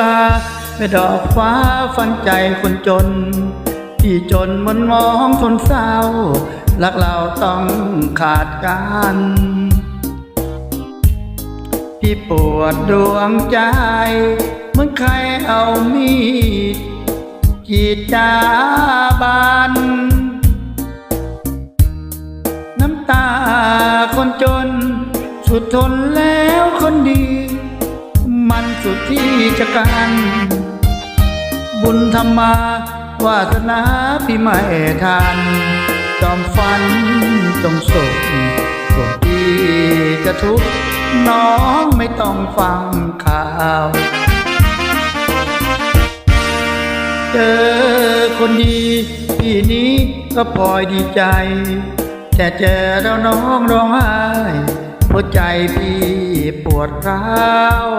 ลาไม่ดอกฟ้าฟันใจคนจน ที่จนมันมองทนเศร้ารักเราต้องขาดกันพี่ปวดดวงใจเหมือนใครเอามีดกรีดจาบานน้ำตาคนจน สุดทนแล้วคนดี สุดที่จะกันบุญธรรมาวาสนาพี่ไม่ทัน จอมฟันจงสุขส่วนพี่จะทุกข์น้องไม่ต้องฟังข่าว เจอคนดีพี่นี้ก็พลอยดีใจ แต่เจอแล้วน้องร้องไห้หัวใจพี่ปวดร้าว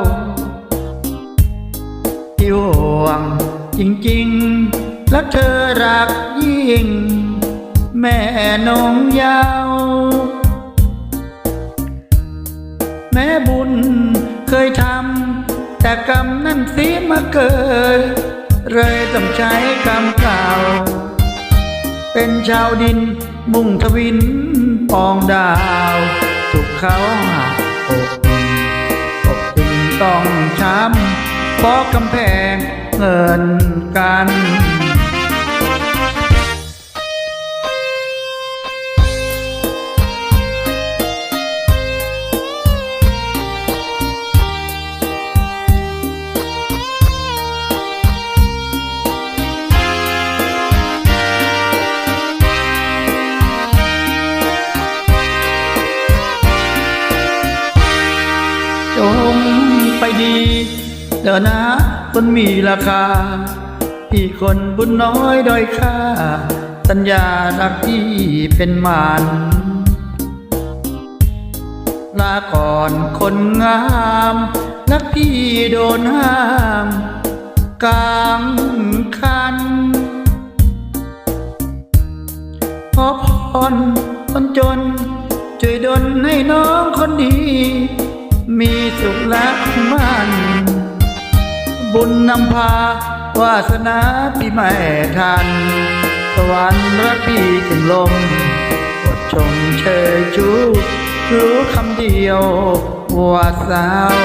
ที่วง จริงๆรักเธอรักยิ่ง แม่นงยาว แม่บุญเคยทำแต่กรรมนั่นเสียมาเกิดเลยต้องใช้กรรมเก่า เป็นชาวดินมุ่งทวินปองดาว ถูกเขาหักำเพราะกำแพงเงินกันจงไปดี เดี๋ยวนะคนมีราคา พี่คนบุญน้อยด้อยค่า สัญญารักที่เป็นมานลาก่อนคนงามรักพี่โดนห้ามกลางคันขอพรคนจน ช่วยดลให้น้องคนดี มีสุขและมั่น บุญนำพาวาสนาพี่ไม่ทัน สวรรค์รักพี่ถึงลมอดชมเชยชูรู้คำเดียวว่าสาว